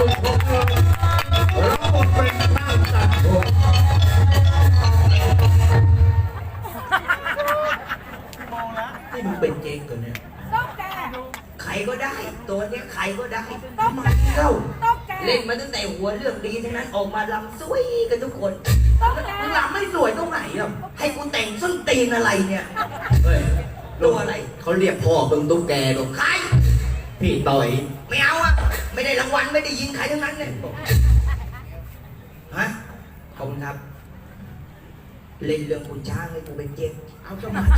สุดของเรารับบทเป็นช่างตัดผมนี่มึงเป็นเจ๊กตัวเนี้ยต้องแกใครก็ได้ ตัวเนี้ยใครก็ได้ต้องทำไมแกเล่าต้องแกเล่นมาตั้งแต่หัวเรื่องดีทั้งนั้นออกมาลำสวยกันทุกคนต้องแกมึงลำไม่สวยตรงไหนอะให้กูแต่งส้นตีนอะไรเนี่ยเฮ้ยตัวอะไรเขาเรียกพ่อมึงตุ๊กแกกับใคร พี่ต่อย ไม่เอาอะ ไม่ได้รางวัลไม่ได้ยินใครทั้งนั้นเลยฮะขอบคุณครับ เล่นเรื่องคุณช้างให้กูเป็นเจ๊กเอาสมัย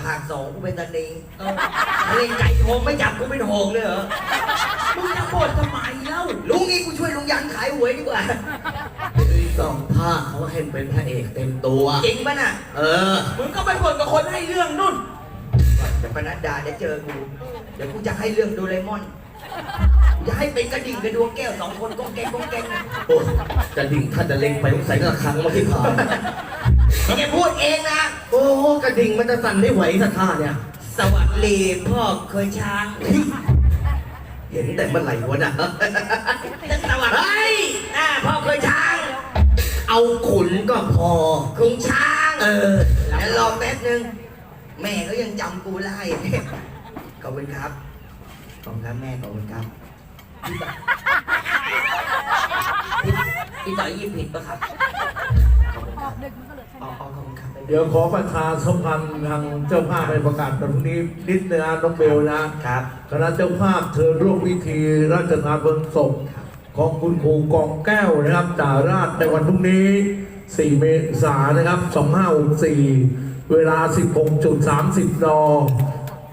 ภาคสองกูเป็นตานีเออเล่นไก่โหงไม่จับกูเป็นโหงเลยเหรอมึงจะโกรธทำไมเล่าลุงนี่กูช่วยลุงยันขายหวยดีกว่าสองภาคเขาให้เป็นพระเอกเต็มตัว จริงปะน่ะ เออ มึงก็ไปบ่นกับคนให้เรื่องนู่น เดี๋ยวปนัดดาจะเจอกู เดี๋ยวกูจะให้เรื่องโดูเลมอนกูจะให้เป็นกระดิ่งกระดวงแก้วสองคนก้องแกงก้องแกงน่ะโอ้กระดิ่งถ้าจะเล็งไปสงสัยกระครั้งมาที่ขาแกพูดเองนะ โอ้กระดิ่งมันจะสั่นได้ไหวสักท่าเนี่ย สวัสดีพ่อเคยช้าง เห็นแต่เมื่อไหร่วะน่ะสวัสดีอ่าพ่อเคยช้าง เอาขุนก็พอ คุงช้าง เออ แล้วรอแป๊บนึง แม่ก็ยังจำกูได้ขอบคุณครับ ขอบคุณครับแม่ขอบคุณครับ พี่ต่อยพี่ต่อยยิบผิดปะครับ ขอบคุณครับดึกมันก็เหลือแค่อ๋อนี้ อ๋อขอบคุณครับเดี๋ยวขอประชาสัมพันธ์ทางเจ้าภาพไปประกาศตรงนี้นิดนึงนะน้องเบลนะครับ คณะเจ้าภาพเชิญร่วมพิธีราชทานเพลิงศพของคุณครูกองแก้วนะครับจ่าราชในวันพรุ่งนี้ 4 เมษายนนะครับ 2564 เวลา 16.30น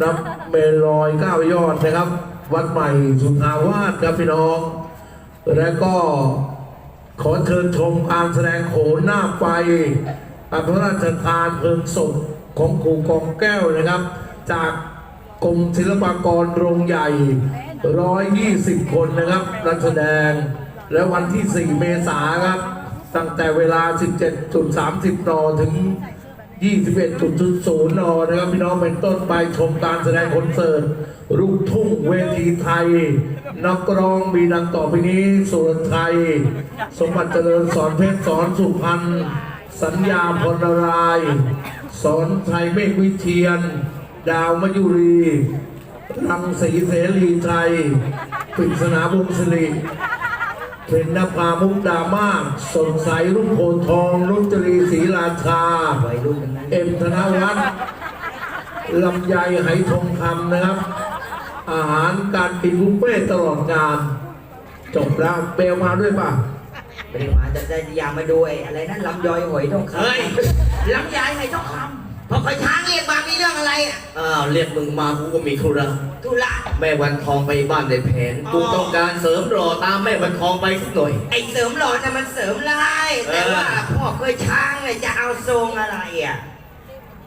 รับเมลลอยเก้ายอดนะครับ วัดใหม่สุนทราวาสครับพี่น้อง และก็ขอเชิญชมการแสดงโขนหน้าไฟพระราชทานเพลิงศพของครูกองแก้วนะครับ จากกรมศิลปากรโรงใหญ่ 120 คนนะครับนักแสดง และวันที่ 4 เมษายนครับ ตั้งแต่เวลา 17.30 น ถึง 21.00นนะครับพี่น้องเป็นต้นไปชมการแสดงคอนเสิร์ตลูกทุ่งเวทีไทย นักร้องมีดังต่อไปนี้สุรไทย สมบัติเจริญสอนเพชรสอนสุพรรณสัญญาพลนาราย สอนไทยเมฆวิเทียน ดาวมยุรีรังสีเสรีไทยปริศนาบุญสิริ เพ็ญนภามุกดามาศสดใสรุ่งโพธิ์ทองรุจรีศรีราชาวัยรุ่นทั้งนั้นเอ็มธนวัฒน์ลำไยไหทองคำนะครับ อาหารการกินบุฟเฟ่ต์ตลอดงาน จบแล้วเปลมาด้วยป่ะไม่ได้มาจะได้ยามาด้วยอะไรนั่นลำยอยหอยทองคำเฮ้ยลำยายหอยทองคำ พอคอยช้างเรียกมามีเรื่องอะไรอะอ้าวเรียกมึงมากูก็มีธุระธุระแม่วันทองไปบ้านในแผนกูต้องการเสริมหล่อตามแม่วันทองไปสักหน่อย ไอ้เสริมหล่อน่ะมันเสริมลายแต่ว่าพ่อเคยช้างเนี่ยจะเอาทรงอะไรอะ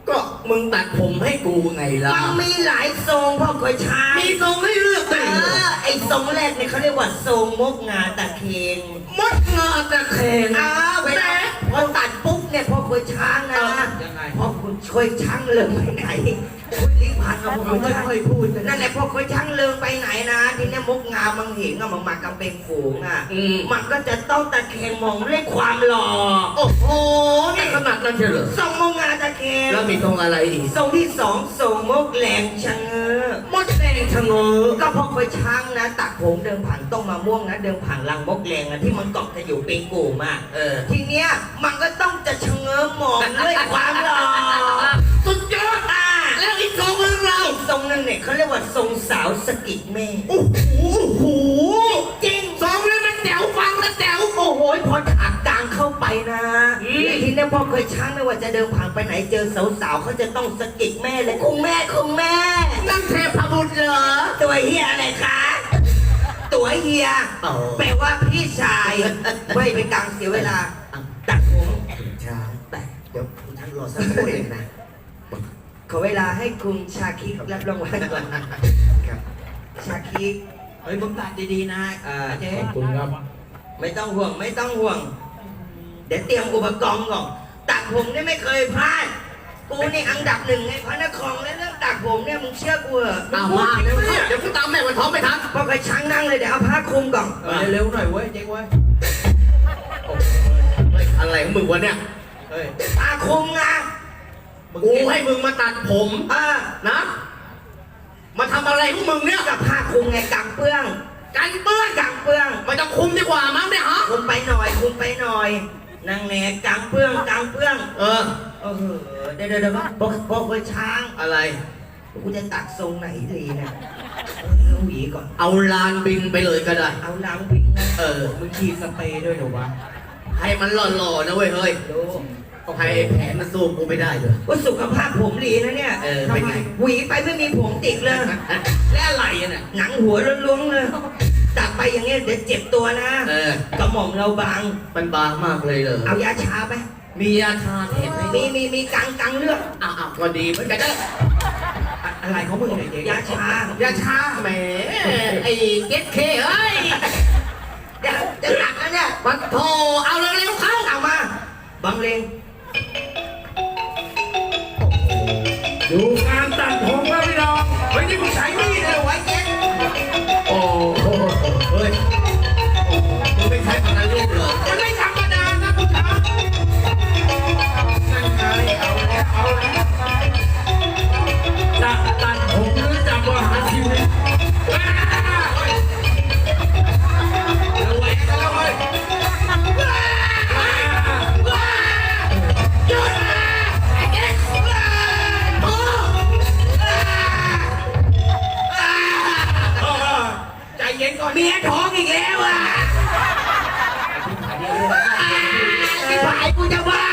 ก็มึงตัดผมให้กูไงล่ะมันมีหลายทรงพ่อเคยช้างมีทรงให้เลือกเอได้เหรออไอ้ทรงแรกเนี่ยเขาเรียกว่าทรงมกงาตะเคงมดงาตะแคงอ้าวเวลาพอตัดปุ๊บเนี่ยพ่อเคยช้างนะเออยังไงพ่อคุณ ช่วยช้างเลิงไปไหนคุณลิพันธ์กับพ่อคุณช้างค่อยๆพูดนะนั่นแหละพ่อเคยช้างเลิงไปไหนนะทีเนี้ยมกงามังเหงอะมันมากำเป็นฝูงอะอืม มันก็จะต้องตะเคงมองด้วยความหล่อ โอ้โหนี่ขนาดนั้นเชียวเหรอทรงมกงาตะเคงแล้วมีตรงอะไรอีกทรงที่สองทรงมกแหลงชะเง้อมดแดงชะเง้อก็พอเคยช้างนะตักผมเดิมผ่านต้มมะม่วงนะเดิมผ่านลังมกแรงอะที่มันเกาะจะอยู่เป็นกลุ่มอะ เออ ทีเนี้ยมันก็ต้องจะชะเง้อมองด้วยความหล่อ ทรงสาวสะกิดเมฆโอ้โหโอ้โหจริงทรงนี้มันแจ๋วฟังแล้วแจ๋วโอ้โหพอถากกลางเข้าไปนะอืมและทีเนี้ยพอเคยช้างไม่ว่าจะเดินผ่านไปไหนเจอสาวๆเขาจะต้องสะกิดแม่เลยคุณแม่คุณแม่ นั่นเทพบุตรเหรอ ตัวเฮียอะไรคะ ตัวเฮียอ๋อแปลว่าพี่ชาย ไม่เป็นกลางเสียเวลาตัดผมช้าแต่เดี๋ยวคุณท่านรอสักครู่เองนะ ขอเวลาให้คุณชาคิกรับรางวัลก่อนครับ ชาคิกเฮ้ยมึงตัดดีๆนะเอ่อเจ๊ขอบคุณครับ ไม่ต้องห่วงไม่ต้องห่วง เดี๋ยวเตรียมอุปกรณ์ก่อนตัดผมนี่ไม่เคยพลาด กูนี่อันดับหนึ่งในพระนครในเรื่องตัดผผมเนี่ยมึงเชื่อกูเหรอตามมาเดี๋ยวเดี๋ยวกูตามแม่วันทองไม่ทันพอกระช้างนั่งเลยเดี๋ยวเอาผ้าคลุมก่อนเออเร็วหน่อยเว้ยเจ๊งเว้ยโอ้โหเฮ้ยอะไรของมึงวะเนี่ยเฮ้ยผ้าคลุมนะ กูให้มึงมาตัดผมอ่านะ มาทำอะไรของมึงเนี่ยกับผ้าคลุมไงกังเปื้องกันเปื้อนกังเปื้องมันจะคุมดีกว่ามั้งเนี่ยฮะคลุมไปหน่อยคลุมไปหน่อยนั่งแหนกังเปื้องกังเปื้อง เออเออเดี๋ยวเดี๋ยวเดี๋ยวพอกพอกกระช้างอะไรกูจะตัดทรงไหนดีเนี่ยเอาหวีก่อน เอาลานบินไปเลยก็ได้ เอาล้างวิงนะเออมึงฉีดสเปรย์ด้วยเหรอวะให้มันหล่อๆนะเว้ยเฮ้ยดู ให้ไอ้แผนมันสู้กูไม่ได้เลย ว่าสุขภาพผมดีนะเนี่ยเออทำเป็นไมไง หวีไปไม่มีผมติดเลย และอะไรอะเนี่ยหนังหัวล้วนๆเลยตัดไปอย่างเงี้ยเดี๋ยวเจ็บตัวนะเออ กระหม่อมเราบาง มันบางมากเลยเหรอเอายาชาไปมียาชาเห็นไหมมีมีมีกังกังเลือดอ้าวๆก็ดีเหมือนกันนะอะอะไรของมึงเนี่ยเจ๊ยาชายาชาแหมไอ้เก็ตเคเอ้ยเดี๋ยวจะตัดแล้วเนี่ยมันโทเอาเร็วๆเข้าเอามา บังเลง ท้องอีกแล้วอะที่ผายกูจะบ้า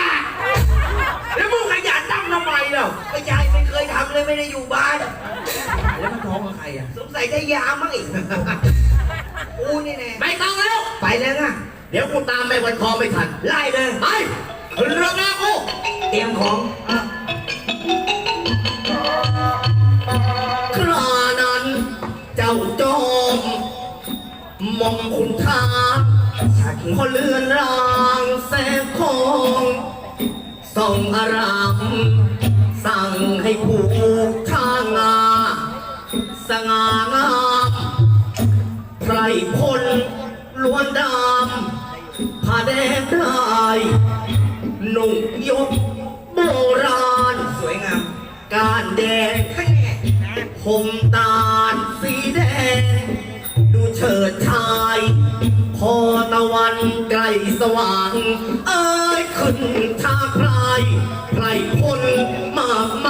แล้วมึงขยันทำทำไมเล่าไม่ใช่ไม่เคยทำเลยไม่ได้อยู่บ้าน แล้วมันท้องกับใครอะ สงสัยจะยามั้งอีกกูนี่แน่ไม่ต้องแล้ว ไปแล้วนะ เดี๋ยวกูตามแม่วันทองไม่ทัน ไล่เลย ไปเรื่องหน้ากูเตรียมของ มองคุณทาชาคิงพอเลือนรางแสงคองส่องอาราม สั่งให้ผูกข้างงาสง่างามไพรพลล้วนดำผ้าแดงได้หนุ่งยกโบราณ สวยงาม การแดงข้างแน่ผมตาลสีแดงดู เฉิดชาย พอตะวันใกล้สว่าง เอ้ยขึ้นทางใครใครคนมากมาย